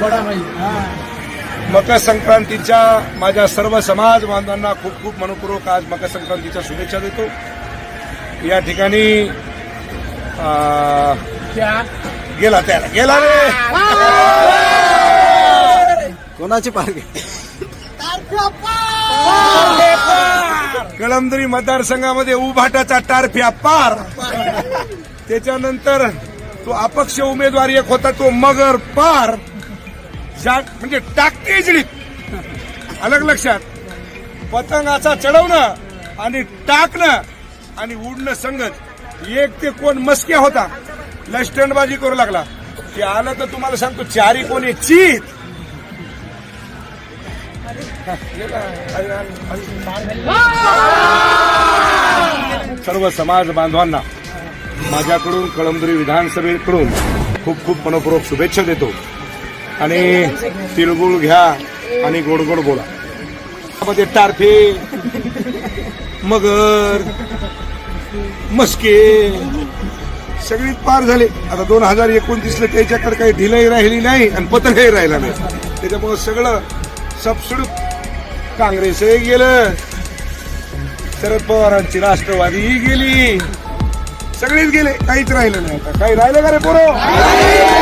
बडा नाही. मकर संक्रांतीच्या माझ्या सर्व समाज बांधवांना खूप खूप मनपूर्वक आज मकर संक्रांतीच्या शुभेच्छा देतो. या ठिकाणी गेला त्याला गेला रे! कोणाची पार्क कळमदरी मतदारसंघामध्ये उभाटाचा टारफ्या पार! त्याच्यानंतर तो अपक्ष उमेदवार एक होता तो मगर पार! ज्या म्हणजे टाकते इजडीत अलग लक्षात. पतंगाचा चढवणं आणि टाकणं आणि उडणं संगत. एक ते कोण मस्क्या होता. लष्टंडबाजी करू लागला. ते आलं तर तुम्हाला सांगतो चारी कोणी चीत. सर्व समाज बांधवांना माझ्याकडून कळमदुरी विधानसभेकडून खूप खूप मनपूर्वक शुभेच्छा देतो. आणि तिळगुळ घ्या आणि गोड गोड बोला. मध्ये टारफे मगर मस्के सगळी पार झाले. आता दोन हजार एकोणतीसला त्याच्याकडे काही ढिलाई राहिली नाही आणि पतंगही राहिला नाही. त्याच्यामुळे सगळं सबसुडूक काँग्रेसही गेलं. शरद पवारांची राष्ट्रवादीही गेली. सगळेच गेले. काहीच राहिलं नाही आता. काही राहिलं का रे पोरो?